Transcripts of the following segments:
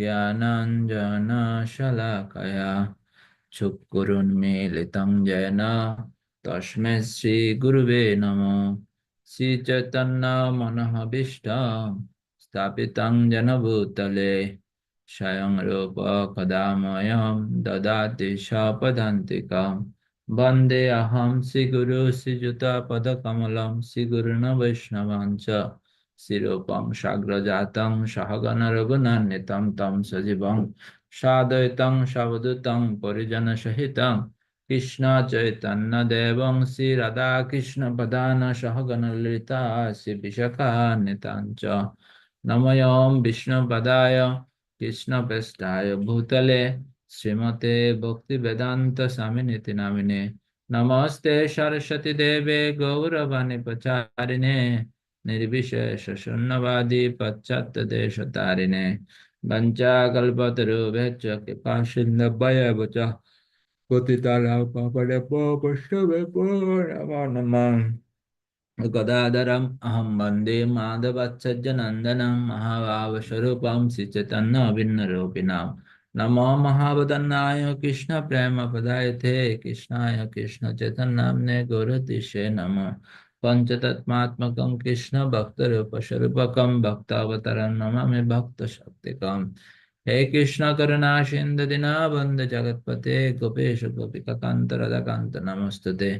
ज्ञानाञ्जनशलाकया चक्षुरुन्मीलितं येन तस्मै श्रीगुरुवे नमः। श्रीचैतन्यमनःभीष्टं स्थापितं जनभूतले। स्वयं रूप कदा मह्यं ददाति स्वपदान्तिकं वंदे अहं श्रीगुरु श्रीयुतपदकमलं। श्रीगुरुन् वैष्णवाञ्च। শিরোপম সাগ্রজাতম সহগণ রঘুনান্বিতম তম সজীবং সাদয়তং সবদূতং পরিজন সহিতং কৃষ্ণ চৈতন্য দেবং শ্রী রাধা কৃষ্ণ প্রধান সহগণ ললিতা শ্রী বিশাখান্বিতাঞ্চ নময়ম কৃষ্ণ কৃষ্ণপৃষ্ঠায় ভূতলে শ্রীমতে ভক্তি বেদান্ত স্বামী নামিনে নমস্তে সরস্বতী দেবে গৌরবাণী প্রচারিণে निर्विशेषशून्यवादी पश्चात्तदेशतारिणे वञ्चाकल्पतरूपेच कृपासिन्धभयवच पतितानां पापणेभ्यो पुष्टभ्यो नमो नमः नमो अहं कृष्ण प्रेम महाभावस्वरूपं थे नमो महावदन्नाय कृष्णप्रेमपदाय ते कृष्णाय नमः। पंचतत्मात्मक कृष्ण भक्त रूपस्वरूपकम भक्तावतर नम मे भक्त शक्तिकम हे कृष्ण करुणा सिंध दिना बंद जगतपते, गोपेश गोपिका कांत नमस्तुते।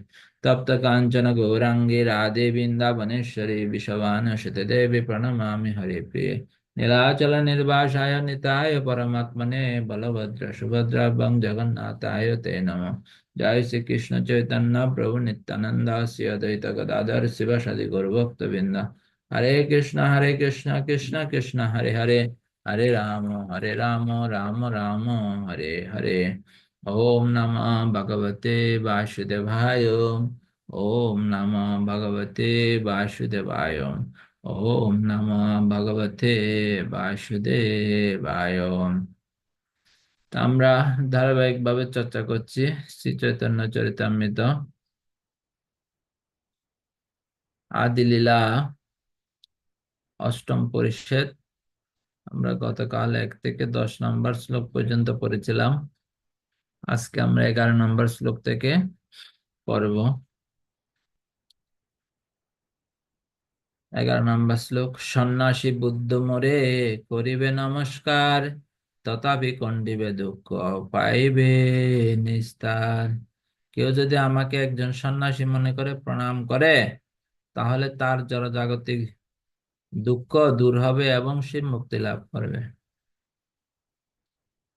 तप्त कांचन गौरांगी राधे बिंदावनेश्वरी विषवान शतदेवी प्रणमा हरे प्रिय नीलाचल निर्भाषाय निताय परमात्मने, बलभद्र सुभद्राभं जगन्नाथाय ते नमः। जय श्री कृष्ण चैतन्य प्रभु नित्यानंदा श्री अद्वैत गदाधर शिव सदि गुरु भक्त बिंद हरे कृष्ण हरे कृष्ण कृष्ण कृष्ण हरे हरे हरे राम हरे राम राम राम हरे हरे ओम नम भगवते वासुदेवाय ओम नम भगवते वासुदेवाय ओम नम भगवते वासुदेवाय আমরা ধারাবাহিকভাবে চর্চা করছি শ্রী চৈতন্য চরিতামৃত। আদিলীলা অষ্টম পরিচ্ছেদ। আমরা গতকাল এক থেকে দশ নম্বর শ্লোক পর্যন্ত পড়েছিলাম। আজকে আমরা এগারো নম্বর শ্লোক থেকে পড়ব। এগারো নম্বর শ্লোক, সন্ন্যাসী বুদ্ধ মোরে করিবে নমস্কার। তথাপি কণ্ডিবে দুঃখ পাইবে নিস্তার। কেউ যদি আমাকে একজন সন্ন্যাসী মনে করে প্রণাম করে, তাহলে তার জড়জাগতিক দুঃখ দূর হবে এবং সে মুক্তি লাভ করবে।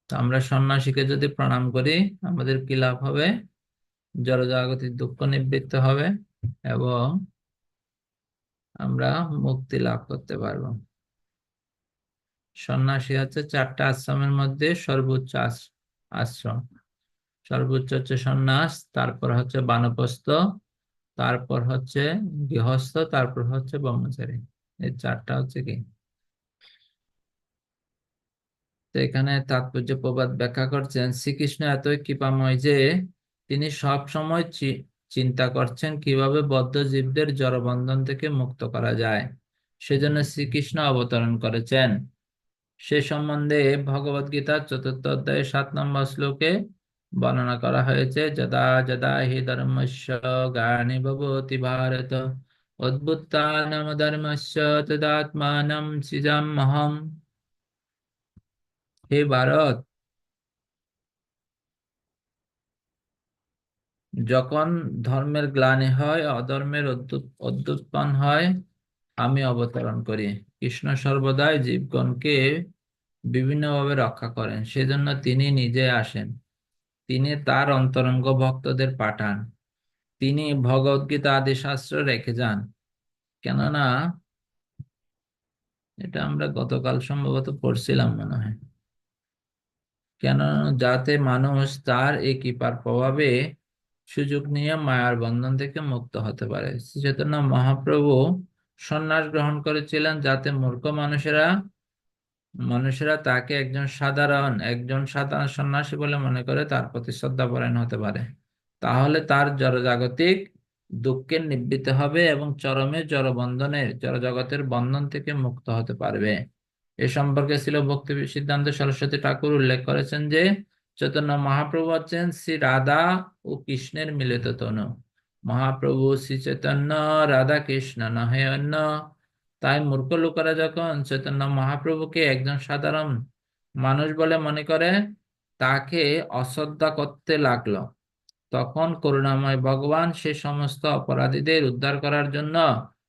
আমরা সন্ন্যাসীকে যদি প্রণাম করি, আমাদের কি লাভ হবে? জড়জাগতিক দুঃখ নিবৃত্ত হবে এবং আমরা মুক্তি লাভ করতে পারব। সন্ন্যাসী হচ্ছে চারটা আশ্রমের মধ্যে সর্বোচ্চ আশ্রম। সর্বোচ্চ হচ্ছে সন্ন্যাস, তারপর হচ্ছে বানপ্রস্থ তারপর হচ্ছে গৃহস্থ, তারপর হচ্ছে ব্রহ্মচারী। এই চারটা হচ্ছে কি? এখানে তাৎপর্য প্রবাদ ব্যাখ্যা করছেন, শ্রীকৃষ্ণ এতই কৃপাময় যে তিনি সব সময় চিন্তা করছেন কীভাবে বদ্ধ জীবদের জড়বন্ধন থেকে মুক্ত করা যায়। সেজন্য শ্রীকৃষ্ণ অবতরণ করেছেন। সে সম্বন্ধে ভগবত গীতার চতুর্থ অধ্যায় সাত নম্বর শ্লোকে বর্ণনা করা হয়েছে, যদা যদা হি ধর্মস্য গানি ভবতি ভারত অদ্ভুতানম ধর্মস্য তদাত্মানম সৃজামহম হে ভারত, যখন ধর্মের গ্লানি হয়, অধর্মের অদ্যুৎপন্ন হয়, আমি অবতরণ করি। কৃষ্ণ সর্বদাই জীবগণকে বিভিন্নভাবে রক্ষা করেন। সেজন্য তিনি নিজে আসেন। তিনি তার অন্তরঙ্গ ভক্তদের পাঠান। তিনি ভগবদ্গীতা আদি শাস্ত্র রেখে যান। কেননা এটা আমরা গতকাল সম্ভবত পড়ছিলাম মনে হয়। কেন যাতে মানুষ তার এই কৃপার প্রভাবে সুযোগ নিয়ে মায়ার বন্ধন থেকে মুক্ত হতে পারে। চৈতন্য মহাপ্রভু সন্ন্যাস গ্রহণ করেছিলেন যাতে মূর্খ মানুষেরা মানুষেরা তাকে একজন সাধারণ একজন সাধারণ সন্ন্যাসী বলে মনে করে তার প্রতি শ্রদ্ধা পরায়ণ হতে পারে। তাহলে তার জড়জাগতিক দুঃখের নিবৃত্ত হবে এবং চরমে জড়বন্ধনের জড়জগতের বন্ধন থেকে মুক্ত হতে পারবে। এ সম্পর্কে ছিল ভক্তি সিদ্ধান্ত। সরস্বতী ঠাকুর উল্লেখ করেছেন যে, চৈতন্য মহাপ্রভু হচ্ছেন শ্রী রাধা ও কৃষ্ণের মিলিত তনু। মহাপ্রভু শ্রী চৈতন্য, রাধা কৃষ্ণ নহে অন্য তাই মূর্খ লোকেরা যখন চৈতন্য মহাপ্রভুকে একজন সাধারণ মানুষ বলে মনে করে, তাকে অশ্রদ্ধা করতে লাগল। তখন করুণাময় ভগবান সে সমস্ত অপরাধীদের উদ্ধার করার জন্য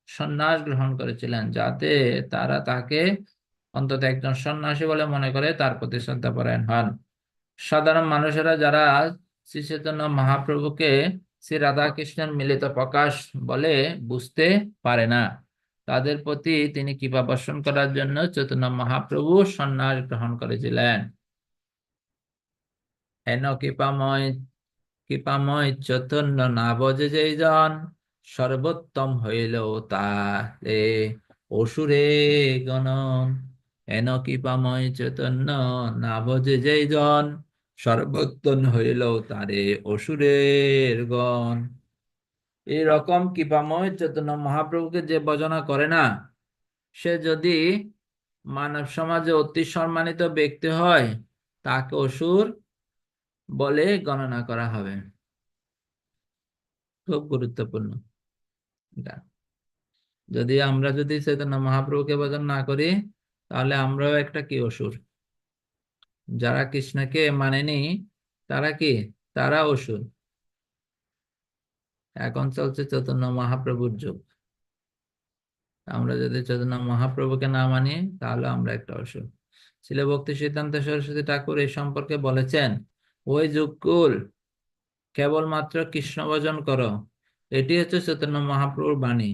সন্ন্যাস গ্রহণ করেছিলেন, যাতে তারা তাকে অন্তত একজন সন্ন্যাসী বলে মনে করে তার প্রতি শ্রদ্ধাপরায়ণ হন। সাধারণ মানুষেরা যারা শ্রী চৈতন্য মহাপ্রভুকে শ্রী রাধাকৃষ্ণের মিলিত প্রকাশ বলে বুঝতে পারে না। তাদের প্রতি তিনি কৃপা বর্ষণ করার জন্য চৈতন্য মহাপ্রভু সন্ন্যাস গ্রহণ করেছিলেন। হেন কৃপাময় কৃপাময় চৈতন্য না বজে যেই জন, সর্বোত্তম হইল তারে অসুরে গণন হেন কৃপাময় চৈতন্য না বজে যেই জন, সর্বোত্তম হইল তারে অসুরের গণ এইরকম কৃপাময় চৈতন্য মহাপ্রভুকে যে ভজনা করে না, সে যদি মানব সমাজে অতি সম্মানিত ব্যক্তি হয়, তাকে অসুর বলে গণনা করা হবে। খুব গুরুত্বপূর্ণ। যদি আমরা যদি চৈতন্য মহাপ্রভুকে ভজন না করি, তাহলে আমরাও একটা কি অসুর? যারা কৃষ্ণকে মানেনি, তারা কি? তারা অসুর। এখন চলছে চৈতন্য মহাপ্রভুর যুগ। আমরা যদি চৈতন্য মহাপ্রভুকে না মানি, তাহলে আমরা একটা অসুর ছিল ভক্তি সিদ্ধান্ত সরস্বতী ঠাকুর এই সম্পর্কে বলেছেন, ওই যুগকুল কেবলমাত্র কৃষ্ণ ভজন করো। এটি হচ্ছে চৈতন্য মহাপ্রভুর বাণী।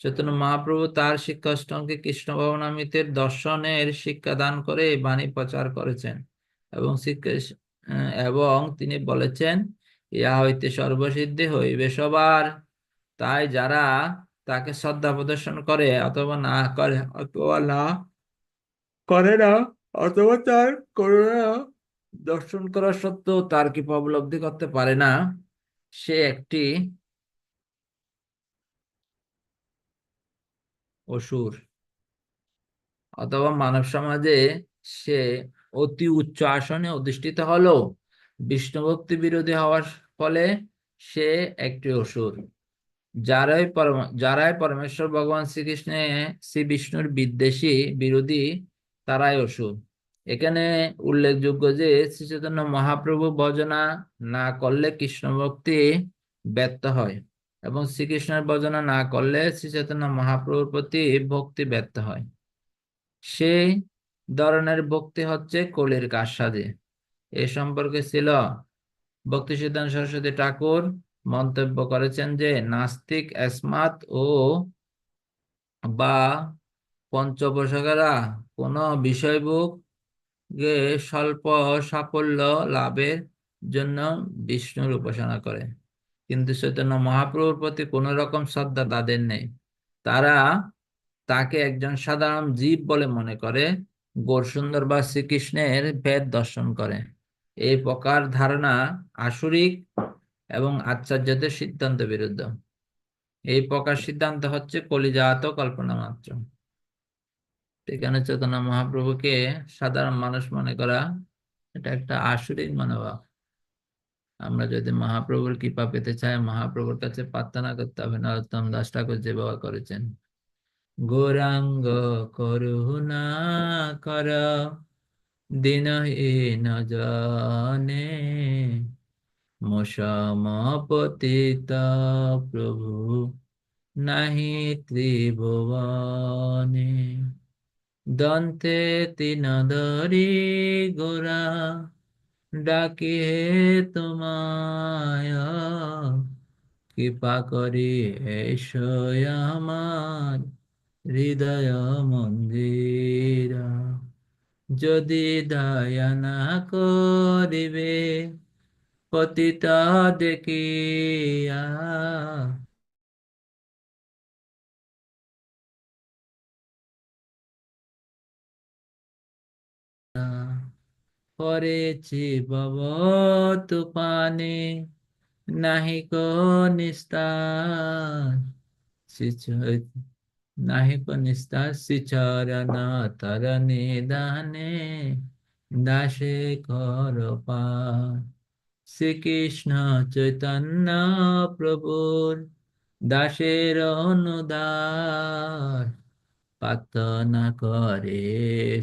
চৈতন্য মহাপ্রভু তার শিক্ষাষ্টমকে কৃষ্ণ ভবনামিতের দর্শনের শিক্ষা দান করে এই বাণী প্রচার করেছেন এবং এবং তিনি বলেছেন ইহা হইতে সর্বসিদ্ধি হইবে সবার। তাই যারা তাকে শ্রদ্ধা প্রদর্শন করে অথবা না করে, অথবা না করে না, অথবা তার করুণা দর্শন করা সত্ত্বেও তার কি উপলব্ধি করতে পারে না, সে একটি অসুর। অথবা মানব সমাজে সে অতি উচ্চ আসনে অধিষ্ঠিত হলো। বিষ্ণু ভক্তি বিরোধী হওয়ার ফলে সে একটি অসুর, যারাই পরম, যারাই পরমেশ্বর ভগবান শ্রীকৃষ্ণে শ্রী বিষ্ণুর বিদ্বেষী বিরোধী, তারাই অসুর। এখানে উল্লেখযোগ্য যে শ্রী চৈতন্য মহাপ্রভু ভজনা না করলে কৃষ্ণ ভক্তি ব্যর্থ হয় এবং শ্রীকৃষ্ণের ভজনা না করলে শ্রী চৈতন্য মহাপ্রভুর প্রতি ভক্তি ব্যর্থ হয়। সেই ধরনের ভক্তি হচ্ছে কলির কাসাদে এ সম্পর্কে ছিল ভক্তি সিদ্ধান্ত সরস্বতী ঠাকুর মন্তব্য করেছেন যে নাস্তিক এসমাত ও বা পঞ্চবশকেরা কোন বিষয়ভোগ স্বল্প সাফল্য লাভের জন্য বিষ্ণুর উপাসনা করে। কিন্তু চৈতন্য মহাপ্রভুর প্রতি কোন রকম শ্রদ্ধা তাদের নেই। তারা তাকে একজন সাধারণ জীব বলে মনে করে সুন্দর বা শ্রীকৃষ্ণের ভেদ দর্শন করে। এই প্রকার ধারণা আসরিক এবং আচার্যদের সিদ্ধান্ত বিরুদ্ধ। এই প্রকার সিদ্ধান্ত হচ্ছে কলিজাত কল্পনা মাত্র। এখানে চেতনা মহাপ্রভুকে সাধারণ মানুষ মনে করা এটা একটা আসরিক মনোভাব। আমরা যদি মহাপ্রভুর কৃপা পেতে চাই, মহাপ্রভুর কাছে প্রার্থনা করতে হবে নরোত্তম দাস ঠাকুর যেভাবে করেছেন। গৌরাঙ্গ করুণা কর দিনহীন জনে মশামপতিত প্রভু নাহি ত্রিভুবনে দন্তে তিন ধরি গোরা ডাকি হে তোমায় কৃপা করি এসো আমার হৃদয় মন্দির যদি দয়া না করিবে পতিত দেখিয়া পরেছি বব তুফানে নাহি কো নিস্তার। নাহি চরণ তরণে দানে দাসে কর শ্রীকৃষ্ণ চৈতন্য প্রভুর দাসের অনুদার প্রার্থনা করে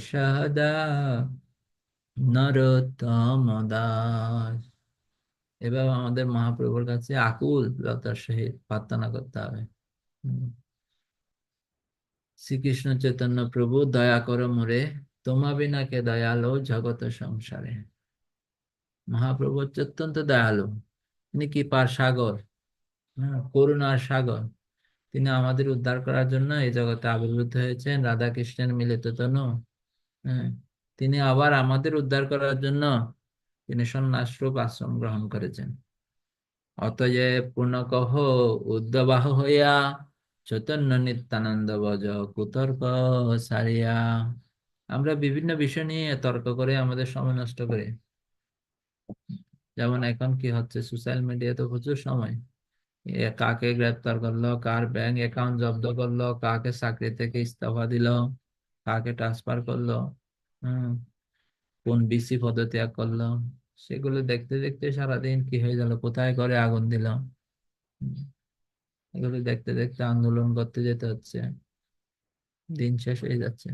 সদা নরোত্তম দাস এভাবে আমাদের মহাপ্রভুর কাছে আকুল লতার সহিত প্রার্থনা করতে হবে। শ্রীকৃষ্ণ চৈতন্য প্রভু, দয়া করো মোরে, তোমা বিনা কে দয়ালো জগত সংসারে। মহাপ্রভু অত্যন্ত দয়ালু। তিনি কি কৃপার সাগর? হ্যাঁ করুণার সাগর। তিনি আমাদের উদ্ধার করার জন্য এই জগতে আবির্ভূত হয়েছেন রাধা কৃষ্ণের মিলিত তনু। হ্যাঁ তিনি আবার আমাদের উদ্ধার করার জন্য তিনি সন্ন্যাসরূপ আশ্রম গ্রহণ করেছেন। অতএব পূর্ণ কহ, উদ্যবাহ হইয়া চৈতন্য নিত্যানন্দ বজ কুতর্ক সারিয়া। আমরা বিভিন্ন বিষয় নিয়ে তর্ক করে, আমাদের সময় নষ্ট করি। যেমন এখন কি হচ্ছে সোশ্যাল মিডিয়াতে প্রচুর সময়। কাকে গ্রেপ্তার করল, কার ব্যাংক অ্যাকাউন্ট জব্দ করল, কাকে চাকরি থেকে ইস্তফা দিল, কাকে ট্রান্সফার করল, হম, কোন বিসি পদত্যাগ করল, সেগুলো দেখতে দেখতে সারাদিন কি হয়ে গেল, কোথায় করে আগুন দিল। এগুলো দেখতে দেখতে আন্দোলন করতে যেতে হচ্ছে। দিন শেষ হয়ে যাচ্ছে।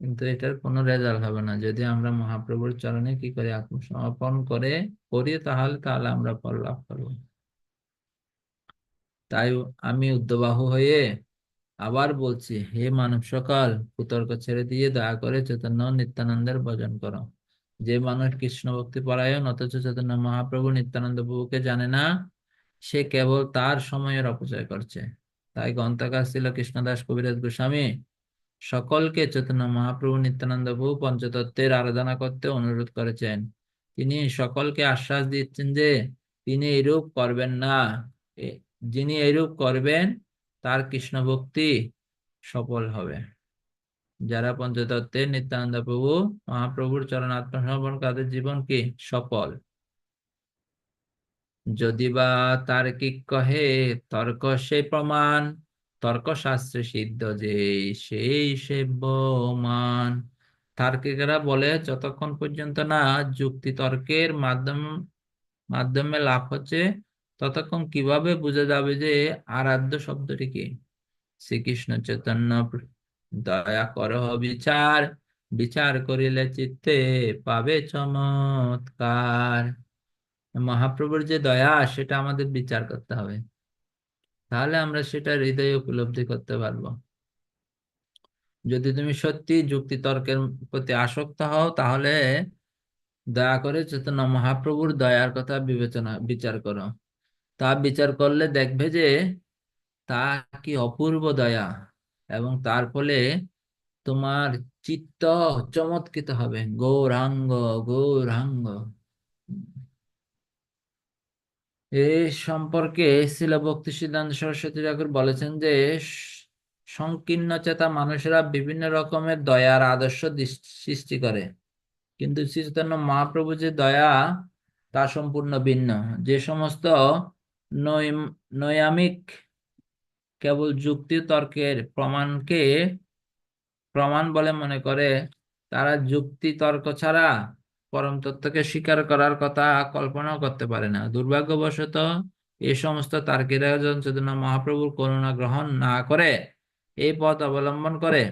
কিন্তু এটার কোনো রেজাল্ট হবে না। যদি আমরা মহাপ্রভুর চরণে কি করে আত্মসমর্পণ করে করি, তাহলে তাহলে আমরা ফল লাভ করব। তাই আমি উদ্যবাহু হয়ে আবার বলছি, হে মানব সকাল, কুতর্ক ছেড়ে দিয়ে দয়া করে চৈতন্য নিত্যানন্দের ভজন করো। যে মানুষ কৃষ্ণ ভক্তি পরায়ণ, অথচ চৈতন্য মহাপ্রভু নিত্যানন্দ প্রভুকে জানে না সে কেবল তার সময়ের অপচয় করছে। তাই গ্রন্থকার ছিল কৃষ্ণদাস কবিরাজ গোস্বামী। সকলকে চৈতন্য মহাপ্রভু নিত্যানন্দ প্রভু পঞ্চতত্ত্বের আরাধনা করতে অনুরোধ করেছেন। তিনি সকলকে আশ্বাস দিচ্ছেন যে, তিনি এরূপ করবেন না। যিনি এরূপ করবেন, তার কৃষ্ণ ভক্তি সফল হবে। যারা পঞ্চতত্ত্বের নিত্যানন্দ প্রভু, মহাপ্রভুর চরণ আত্মসমর্পণ তাদের জীবন কি সফল? যদি বা তার্কিক কহে, তর্ক সে প্রমাণ তর্কশাস্ত্রে সিদ্ধ যে সেই সেব্যমান তার্কিকেরা বলে, যতক্ষণ পর্যন্ত না যুক্তি তর্কের মাধ্যম, মাধ্যমে লাভ হচ্ছে, ততক্ষণ কীভাবে বোঝা যাবে যে আরাধ্য শব্দটি কি? শ্রীকৃষ্ণ চৈতন্য দয়া কর বিচার বিচার করিলে চিত্তে পাবে চমৎকার। মহাপ্রভুর যে দয়া, সেটা আমাদের বিচার করতে হবে। তাহলে আমরা সেটা হৃদয়ে উপলব্ধি করতে পারব। যদি তুমি সত্যি যুক্তি তর্কের প্রতি আসক্ত হও, তাহলে দয়া করে চৈতন্য মহাপ্রভুর দয়ার কথা বিবেচনা, বিচার করো। তা বিচার করলে দেখবে যে তা কি অপূর্ব দয়া এবং তার ফলে তোমার চিত্ত চমৎকৃত হবে। গৌরাঙ্গ গৌরাঙ্গ। এ সম্পর্কে শিল ভক্তি সিদ্ধান্ত সরস্বতী ঠাকুর বলেছেন যে, সংকীর্ণ চেতা মানুষেরা বিভিন্ন রকমের দয়ার আদর্শ সৃষ্টি করে। কিন্তু শ্রী চৈতন্য মহাপ্রভু যে দয়া, তা সম্পূর্ণ ভিন্ন। যে সমস্ত নৈয়ামিক, কেবল যুক্তি তর্কের প্রমাণকে প্রমাণ বলে মনে করে, তারা যুক্তি তর্ক ছাড়া পরম তত্ত্বকে স্বীকার করার কথা কল্পনাও করতে পারে না। দুর্ভাগ্যবশত এই সমস্ত তার্কিরা চৈতন্য মহাপ্রভুর করুণা গ্রহণ না করে এই পথ অবলম্বন করে,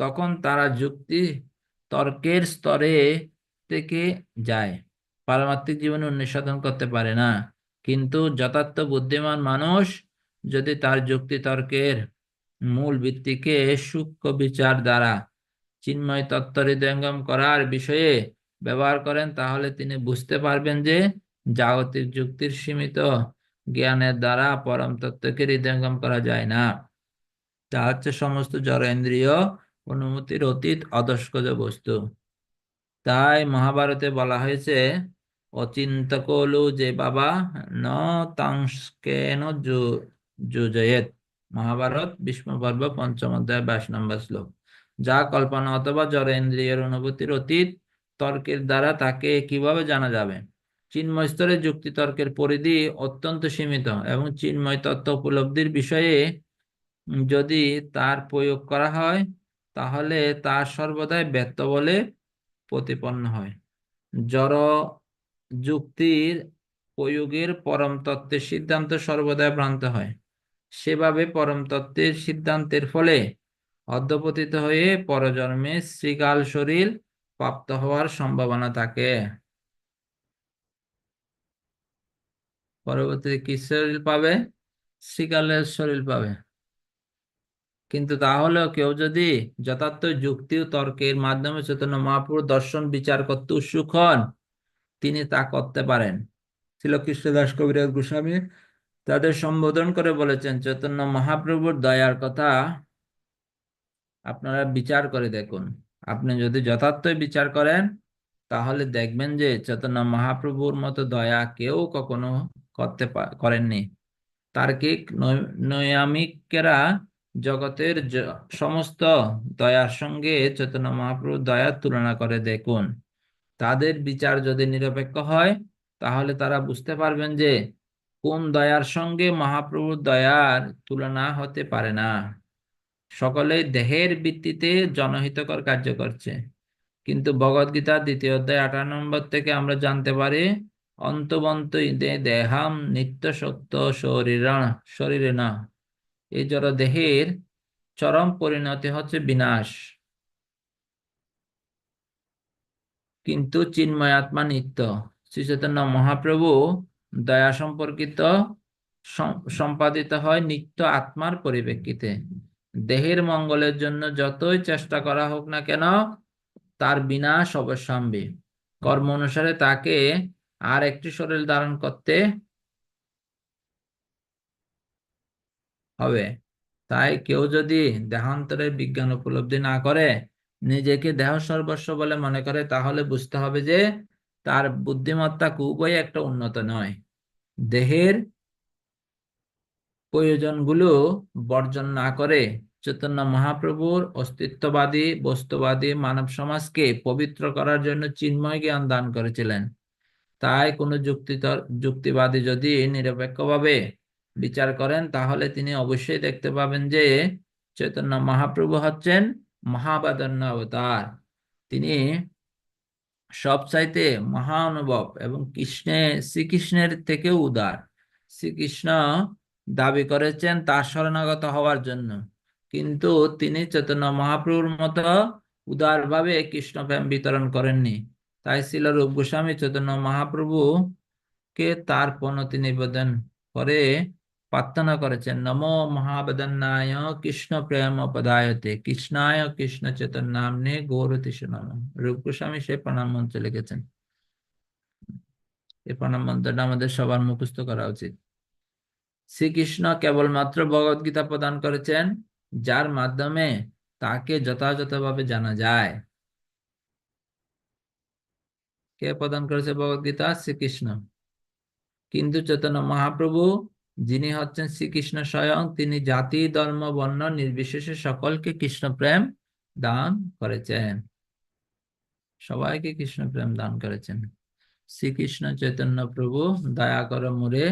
তখন তারা যুক্তি তর্কের স্তরে থেকে যায়। পারমাত্মিক জীবনে উন্নতি সাধন করতে পারে না। কিন্তু যথার্থ বুদ্ধিমান মানুষ যদি তার যুক্তি তর্কের মূল ভিত্তিকে সূক্ষ্ম বিচার দ্বারা চিন্ময় তত্ত্ব হৃদয়ঙ্গম করার বিষয়ে ব্যবহার করেন, তাহলে তিনি বুঝতে পারবেন যে জাগতিক যুক্তির সীমিত জ্ঞানের দ্বারা পরম তত্ত্বকে হৃদয়ঙ্গম করা যায় না। তা হচ্ছে সমস্ত জড়েন্দ্রিয় অনুমতির অতীত অদস্কজ বস্তু। তাই মহাভারতে বলা হয়েছে, অচিন্তকলু যে বাবা ন তাংস্কেন যুজয়েত। মহাভারত বিষ্ম পর্ব পঞ্চম অধ্যায় বাইশ নম্বর শ্লোক। যা কল্পনা অথবা জড়েন্দ্রিয়ের অনুভূতির অতীত তর্কের দ্বারা তাকে কীভাবে জানা যাবে? চিন্ময় স্তরে যুক্তি তর্কের পরিধি অত্যন্ত সীমিত এবং চিন্ময় তত্ত্ব উপলব্ধির বিষয়ে যদি তার প্রয়োগ করা হয়, তাহলে তার সর্বদাই ব্যর্থ বলে প্রতিপন্ন হয়। জড় যুক্তির প্রয়োগের পরম তত্ত্বের সিদ্ধান্ত সর্বদাই ভ্রান্ত হয়। সেভাবে পরম তত্ত্বের সিদ্ধান্তের ফলে অধ্যপতিত হয়ে পরজন্মে শ্রীকাল শরীর প্রাপ্ত হওয়ার সম্ভাবনা থাকে। পরবর্তীতে কি শরীর পাবে? শ্রীকালের শরীর পাবে। কিন্তু তাহলেও কেউ যদি যথার্থ যুক্তি ও তর্কের মাধ্যমে চৈতন্য মহাপুর দর্শন বিচার করতে উৎসুক হন, তিনি তা করতে পারেন। ছিল কৃষ্ণদাস কবিরাজ গোস্বামী। তাদের সম্বোধন করে বলেছেন, চৈতন্য মহাপ্রভুর দয়ার কথা আপনারা বিচার করে দেখুন। আপনি যদি যথার্থই বিচার করেন, তাহলে দেখবেন যে চৈতন্য মহাপ্রভুর মতো দয়া কেউ কখনো করতে করেননি। তার্কিক নৈয়ামিকেরা জগতের সমস্ত দয়ার সঙ্গে চৈতন্য মহাপ্রভুর দয়ার তুলনা করে দেখুন। তাদের বিচার যদি নিরপেক্ষ হয়, তাহলে তারা বুঝতে পারবেন যে কোন দয়ার সঙ্গে মহাপ্রভুর দয়ার তুলনা হতে পারে না। সকলে দেহের ভিত্তিতে জনহিতকর কার্য করছে। কিন্তু ভগবদ্গীতা দ্বিতীয় অধ্যায় আঠারো নম্বর থেকে আমরা জানতে পারি, অন্তবন্ত দেহাম নিত্য সত্য শরীর শরীরে না। এই জড় দেহের চরম পরিণতি হচ্ছে বিনাশ। কিন্তু চিন্ময় আত্মা নিত্য। শ্রী চৈতন্য মহাপ্রভু দয়া সম্পর্কিত সম্পাদিত হয় নিত্য আত্মার পরিপ্রেক্ষিতে। দেহের মঙ্গলের জন্য যতই চেষ্টা করা হোক না কেন, তার বিনাশ অবশ্যম্বী কর্ম অনুসারে তাকে আর একটি শরীর ধারণ করতে হবে। তাই কেউ যদি দেহান্তরের বিজ্ঞান উপলব্ধি না করে, নিজেকে দেহ সর্বস্ব বলে মনে করে, তাহলে বুঝতে হবে যে তার বুদ্ধিমত্তা খুবই একটা উন্নত নয়। দেহের প্রয়োজনগুলো বর্জন না করে চৈতন্য মহাপ্রভুর অস্তিত্ববাদী, বস্তুবাদী মানব সমাজকে পবিত্র করার জন্য চিন্ময় জ্ঞান দান করেছিলেন। তাই কোনো যুক্তি যুক্তিবাদী যদি নিরপেক্ষভাবে বিচার করেন, তাহলে তিনি অবশ্যই দেখতে পাবেন যে চৈতন্য মহাপ্রভু হচ্ছেন মহাবাদন্য অবতার। তিনি সবচাইতে মহা অনুভব এবং কৃষ্ণের শ্রীকৃষ্ণের থেকেও উদার। শ্রীকৃষ্ণ দাবি করেছেন তার শরণাগত হওয়ার জন্য। কিন্তু তিনি চৈতন্য মহাপ্রভুর মতো উদারভাবে কৃষ্ণ প্রেম বিতরণ করেননি। তাই ছিল রূপ গোস্বামী চৈতন্য মহাপ্রভু কে তার পনতি নিবেদন করে প্রার্থনা করেছেন, নম মহাবেদনায় কৃষ্ণ প্রেম পদায়তে কৃষ্ণায় কৃষ্ণ চেতন নাম নামনে গৌরতিষ নাম রূপ গোস্বামী সে প্রণাম মন্ত্র লিখেছেন। এই প্রণাম মন্ত্রটা আমাদের সবার মুখস্থ করা উচিত। শ্রীকৃষ্ণ কেবলমাত্র ভগবত গীতা প্রদান করেছেন, যার মাধ্যমে তাকে যথাযথভাবে জানা যায়। কে প্রদান করেছে ভগবত গীতা শ্রীকৃষ্ণ। কিন্তু চৈতন্য মহাপ্রভু, যিনি হচ্ছেন শ্রীকৃষ্ণ স্বয়ং, তিনি জাতি, ধর্ম, বর্ণ নির্বিশেষে সকলকে কৃষ্ণ প্রেম দান করেছেন। সবাইকে কৃষ্ণ প্রেম দান করেছেন। শ্রীকৃষ্ণ চৈতন্য প্রভু, দয়া কর মুরে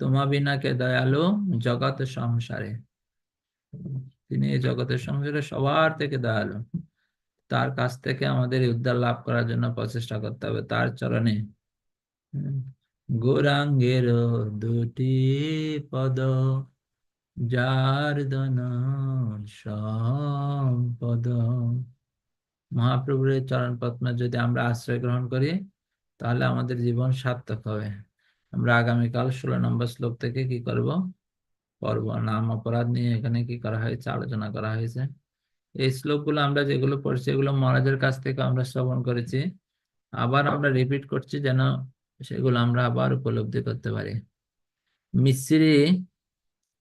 তোমা বিনাকে দয়ালু জগৎ সংসারে। তিনি এই জগতের সংসারে সবার থেকে দয়ালু। তার কাছ থেকে আমাদের উদ্ধার লাভ করার জন্য প্রচেষ্টা করতে হবে তার চরণে। গৌরাঙ্গের দুটি পদ, যার দন সম্পদ। মহাপ্রভুর চরণ পদ্মা যদি আমরা আশ্রয় গ্রহণ করি, তাহলে আমাদের জীবন সার্থক হবে। আমরা আগামীকাল ষোলো নম্বর শ্লোক থেকে কি করব? পর্ব, নাম, অপরাধ নিয়ে এখানে কি করা হয়েছে? আলোচনা করা হয়েছে। এই শ্লোকগুলো আমরা যেগুলো পড়ছি, এগুলো মহারাজের কাছ থেকে আমরা শ্রবণ করেছি। আবার আমরা রিপিট করছি যেন সেগুলো আমরা আবার উপলব্ধি করতে পারি। মিস্ত্রি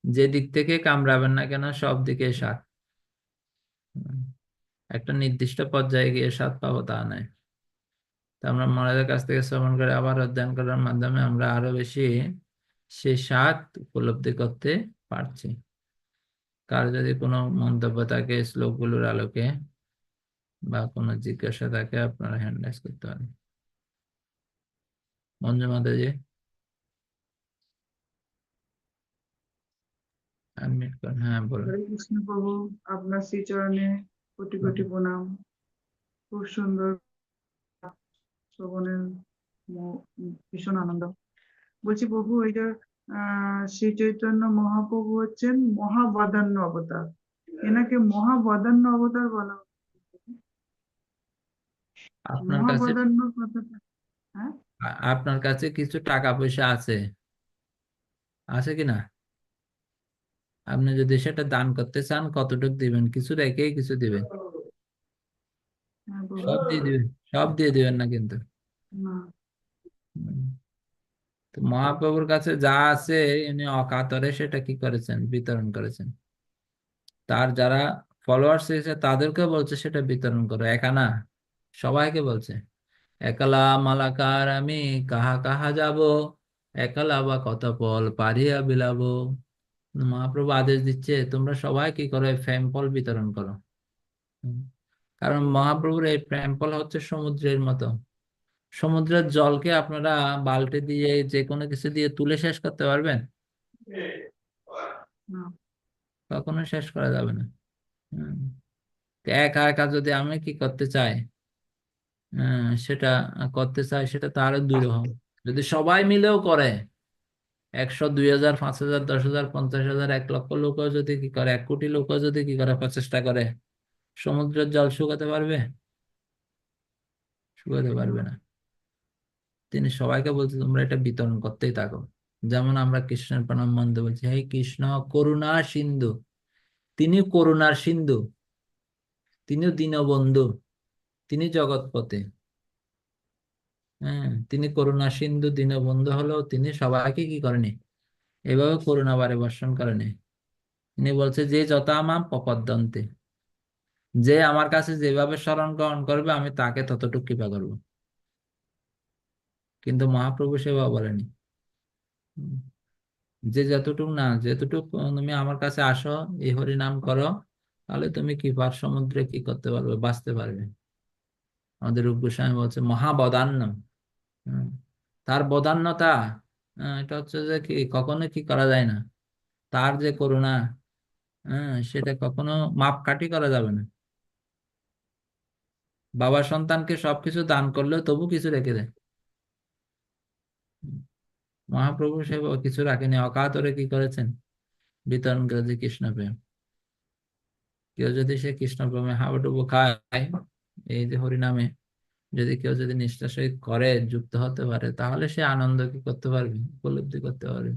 যে দিক থেকে কামড়াবেন না কেন, সব দিকে স্বাদ একটা নির্দিষ্ট পর্যায়ে গিয়ে স্বাদ পাবো তা নয়। আমরা মহারাজের কাছ থেকে শ্রবণ করে আবার অধ্যয়ন করার মাধ্যমে আমরা আরও বেশি সে স্বাদ উপলব্ধি করতে পারছি। কার যদি কোনো মন্তব্য থাকে শ্লোকগুলোর আলোকে বা কোনো জিজ্ঞাসা থাকে, আপনারা হ্যান্ড করতে পারেন। মঞ্জু মাতাজি হ্যাঁ বলুন। কৃষ্ণ প্রভু, আপনার শ্রীচরণে কোটি কোটি প্রণাম। খুব সুন্দর শ্রবণের ভীষণ আনন্দ। বলছি প্রভু ওই যে আহ শ্রী চৈতন্য মহাপ্রভু হচ্ছেন মহাবদান্য অবতার। এনাকে মহাবদান্য অবতার বলা আপনার কাছে হ্যাঁ? আপনার কাছে কিছু টাকা পয়সা আছে? আছে কি না? আপনি যদি সেটা দান করতে চান কতটুকু দিবেন? কিছু রেখেই কিছু দিবেন। হ্যাঁ সব দিয়ে দিবেন। সব দিয়ে দিবেন না কিন্তু। তো মহাপ্রভুর কাছে যা আছে উনি অকাতরে সেটা কি করেছেন? বিতরণ করেছেন। তার যারা ফলোয়ার্স এসে তাদেরকে বলছে সেটা বিতরণ করো। একা না সবাইকে বলছে। একলা মালাকার আমি কাহা কাহা যাব? একলা বা কত পল পারিয়া বিলাবো? মহাপ্রভু আদেশ দিচ্ছে তোমরা সবাই কি করো? ফ্যাম্পল বিতরণ করো। কারণ মহাপ্রভুর এই ফ্যাম্পল হচ্ছে সমুদ্রের মতো। সমুদ্রের জলকে আপনারা বালতি দিয়ে যে কোনো কিছু দিয়ে তুলে শেষ করতে পারবেন? কখনো শেষ করা যাবে না। একা একা যদি আমি কি করতে চাই? আহ, সেটা করতে চাই সেটা তো আরও দুরূহ। যদি সবাই মিলেও করে একশো দুই হাজার পাঁচ হাজার দশ হাজার পঞ্চাশ হাজার এক লক্ষ লোকও যদি কি করে এক কোটি লোকও যদি কি করে প্রচেষ্টা করে সমুদ্রের জল শুকাতে পারবে? শুকাতে পারবে না। তিনি সবাইকে বলছে, তোমরা এটা বিতরণ করতেই থাকো। যেমন আমরা কৃষ্ণের প্রণাম মন্ত্র বলছি, হে কৃষ্ণ, করুণা সিন্ধু। তিনি করুণার সিন্ধু। তিনিও দীনবন্ধু। তিনি জগৎপতি। হ্যাঁ তিনি করুণা সিন্ধু, দীনবন্ধু হলেও তিনি সবাইকে কি করেনি? এভাবে করুণা বারে বর্ষণ করেনি। তিনি বলছে, যে যত আমাম প্রপদ্যন্তে। যে আমার কাছে যেভাবে স্মরণ গ্রহণ করবে, আমি তাকে ততটুকু কৃপা করব। কিন্তু মহাপ্রভু সেবা বলেনি। যে যতটুকু না, যতটুকু তুমি আমার কাছে আসো, এই হরি নাম করো, তাহলে তুমি কৃপার সমুদ্রে কি করতে পারবে, বাঁচতে পারবে। আমাদের রূপ গোস্বামী বলছে মহাবদান্য হুম। তার বদান্যতা এটা হচ্ছে যে কি, কখনো কি করা যায় না। তার যে করুণা হ্যাঁ সেটা কখনো মাপকাঠি করা যাবে না। বাবা সন্তানকে সবকিছু দান করলেও তবু কিছু রেখে দেয়। মহাপ্রভু সে কিছু রাখেনি, অকাতরে কি করেছেন? বিতরণ করেছে কৃষ্ণ প্রেম কেউ যদি সে কৃষ্ণ প্রেমে হাবুডুবু খায়, এই যে হরিনামে, যদি কেউ যদি নিষ্ঠার সহিত করে, যুক্ত হতে পারে, তাহলে সে আনন্দ কি করতে পারবে? উপলব্ধি করতে পারবে।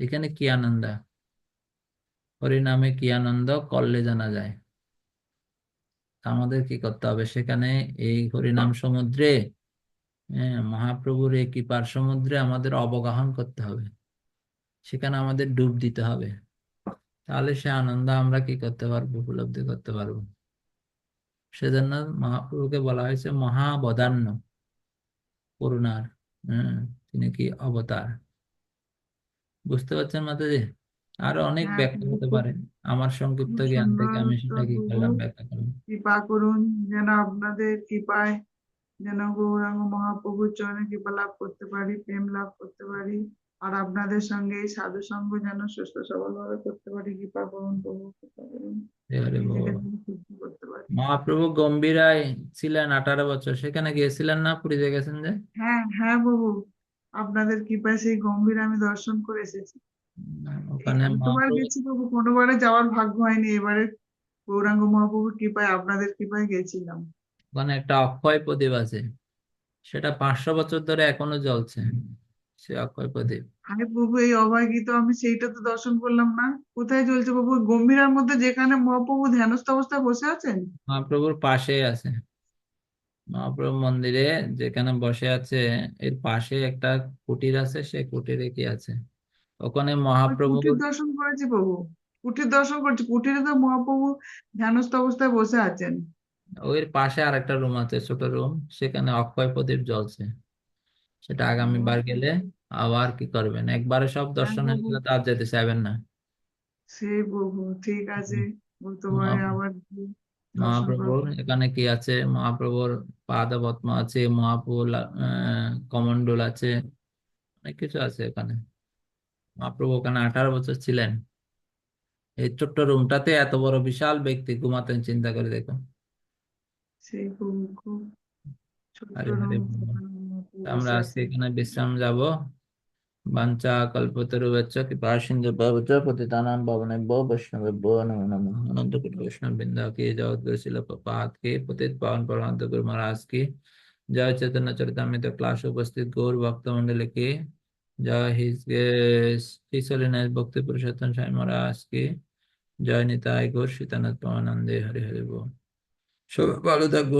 এখানে কি আনন্দ? হরিনামে কি আনন্দ? করলে জানা যায়। আমাদের কি করতে হবে? সেখানে এই হরিনাম সমুদ্রে হ্যাঁ, মহাপ্রভুর এই কৃপার সমুদ্রে আমাদের অবগাহন করতে হবে। সেখানে আমাদের ডুব দিতে হবে। তাহলে সে আনন্দ আমরা কি করতে পারব? উপলব্ধি করতে পারব। সেজন্য মহাপ্রভুকে বলা হয়েছে মহাবদান্য করুণার হম তিনি কি অবতার? বুঝতে পারছেন মাতাজি? আরও অনেক হ্যাঁ ব্যাখ্যা হতে পারে। আমার সংক্ষিপ্ত জ্ঞান থেকে আমি উত্তর সেটা কি প্রভু করলাম ব্যাখ্যা করলাম। কৃপা করুন যেন আপনাদের কৃপায় যেন গৌরাঙ্গ মহাপ্রভুর চরণে কৃপা লাভ করতে পারি প্রেম লাভ করতে পারি আর আপনাদের সঙ্গে এই সাধু সঙ্গ যেন সুস্থ সবল ভাবে করতে পারি কৃপা করুন প্রভু কৃপা করুন। মহাপ্রভু গম্ভীরায় ছিলেন আঠারো বছর সেখানে গিয়েছিলেন না? পুরীতে গেছেন যে? হ্যাঁ হ্যাঁ প্রভু। আপনাদের কৃপায় সেই গম্ভীর আমি দর্শন করে এসেছি। ওখানে গেছি কোনোবারে যাওয়ার ভাগ্য হয়নি এবারে গৌরাঙ্গ মহাপ্রভুর কৃপায় আপনাদের কৃপায় গেছিলাম। ওখানে একটা অক্ষয় প্রদীপ আছে সেটা পাঁচশো বছর ধরে এখনও জ্বলছে সে অক্ষয় প্রদীপ। আরে প্রভু এই অভয় গীত আমি সেইটা তো দর্শন করলাম না। কোথায় চলছে প্রভু? গম্ভীরার মধ্যে যেখানে মহাপ্রভু ধ্যানস্থ অবস্থায় বসে আছেন? মহাপ্রভুর পাশেই আছে। মহাপ্রভু মন্দিরে যেখানে বসে আছে এর পাশে একটা কুটির আছে সে কুটিরে কি আছে? ওখানে মহাপ্রভু কুটির দর্শন করেছি প্রভু। কুটির দর্শন করেছি। কুটিরে তো মহাপ্রভু ধ্যানস্থ অবস্থায় বসে আছেন। ওর পাশে আর একটা রুম আছে ছোট রুম সেখানে অক্ষয় প্রদীপ জ্বলছে। সেটা আগামী বার গেলে আবার কি করবেন? একবারে সব দর্শন হয়ে গেলে তো আর যেতে চাইবেন না। সেই প্রভু ঠিক আছে। গতবারে আবার মহাপ্রভুর এখানে কি আছে? মহাপ্রভুর পাদপদ্ম আছে মহাপ্রভুর আহ কমণ্ডল আছে। অনেক কিছু আছে এখানে। মহাপ্রভু ওখানে আঠারো বছর ছিলেন? এই ছোট্ট রুমটাতে এত বড় বিশাল ব্যক্তি ঘুমাতেন চিন্তা করে দেখুন। আমরা আজকে এখানে বিশ্রাম যাব। বাঞ্চা কল্পত বাচ্চ কৃপা সিন্ধু ভবচ পতিতানাম ভবনে ব বৈষ্ণব ব নমো নমো। অনন্ত কুট বৈষ্ণব বৃন্দা কে জগৎ গুরু শিল পাত কি পতিত পাবন পরমান্ত গুরু মহারাজ কি জয় চৈতন্য চরিতামৃত ক্লাস উপস্থিত গৌর ভক্ত মন্ডলীকে জয় হিজগেশ জয় ঘোষ সীতানাথ পরমানন্দে হরে হরে বল সবাই ভালো থাকুন